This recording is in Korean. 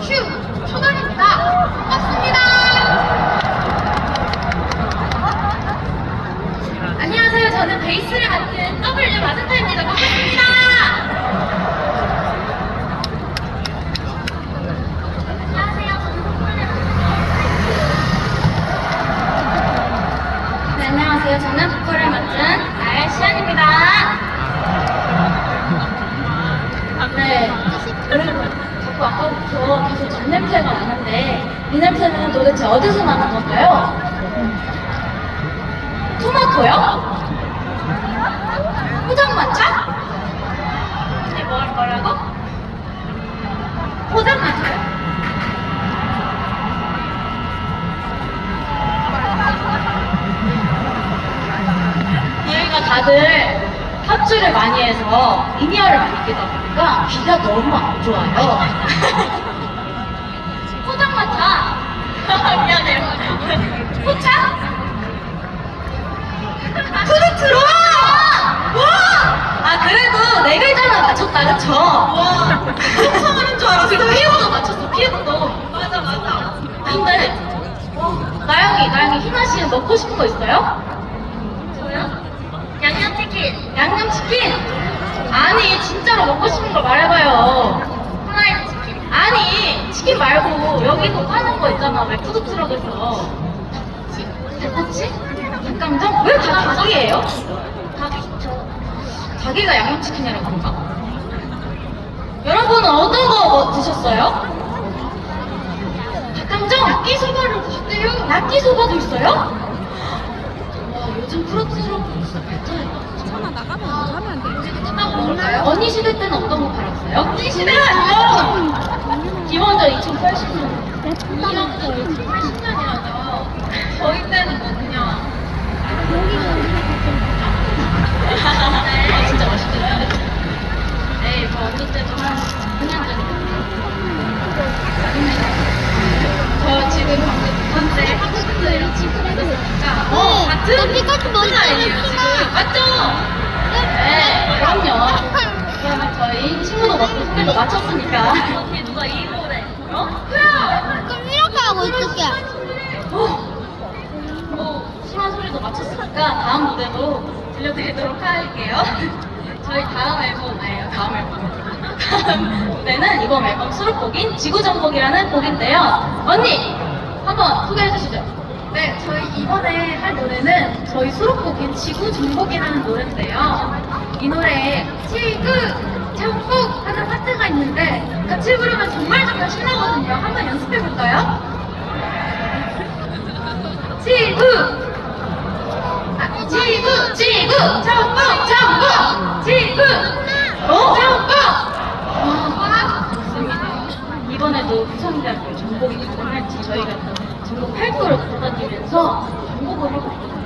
슈 초단입니다. 반갑습니다. 안녕하세요. 저는 베이스를 맡은 W 마스터입니다. 반갑습니다. 안녕하세요. 저는 안녕하세요. 저는 보컬을 맡은 알시안입니다. 네. 여러분, 자꾸 잡냄새가 나는데 이 냄새는 도대체 어디서 나는 건가요? 토마토요? 포장마차? 네, 뭘 뭐라고? 포장마차요? 저희가 다들 합주를 많이 해서 이니어를 많이 끼다 보니까 귀가 너무 안 좋아요. 포장마차. 미안해요. 포차? 푸드트럭! 와! 아 그래도 네 글자나 맞췄다 그쵸? 와 상상하는 줄 알았어 피부도 맞췄어 피부도 맞아 맞아 근데 어, 나영이 나영이 희나 씨는 먹고 싶은 거 있어요? 저요? 양념치킨 양념치킨? 아니 진짜로 먹고 싶은 거 말해봐요 아니 치킨 말고 여기도 파는 거 있잖아 왜 푸드트럭에서 닭꼬치? 닭강정? 왜다 닭이에요? 닭이죠 자기가 양념치킨이라고 그런가? 여러분은 어떤 거뭐 드셨어요? 닭강정? 낙기소바를 드셨대요? 낙기소바도 있어요? 와 요즘 프로트럭도 진짜 발전했다 하나 나가면 하면 안 돼. 딱 먹을까요? 언니 시대 때는 어떤 거 팔았어요? 언니 시대는 지금 80년. 이라고 80년이라서 저희 때는 뭐 그냥 여기가 아 진짜 맛있겠다. 네, 저 아니에요 지금 맞죠? 그럼 이렇게 하고 있을게. 어, 뭐, 심한 소리도 마쳤으니까 다음 무대도 들려드리도록 할게요. 저희 다음 앨범이에요, 다음 앨범. 다음 무대는 이번 앨범 수록곡인 지구정복이라는 곡인데요. 언니! 한번 소개해 주시죠. 네, 저희 이번에 할 노래는 저희 수록곡인 지구 정복이라는 노래인데요. 이 노래에 지구 정복 있는데 같이 부르면 정말 정말 신나거든요. 한번 연습해 볼까요? 지구. 아, 지구 지구. 정복 정복 지구. 어? 정복 와 좋습니다 이번에도 부산대학교 정복이 가능할지 저희가 전국 8구를 돌아다니면서 하고 있거든요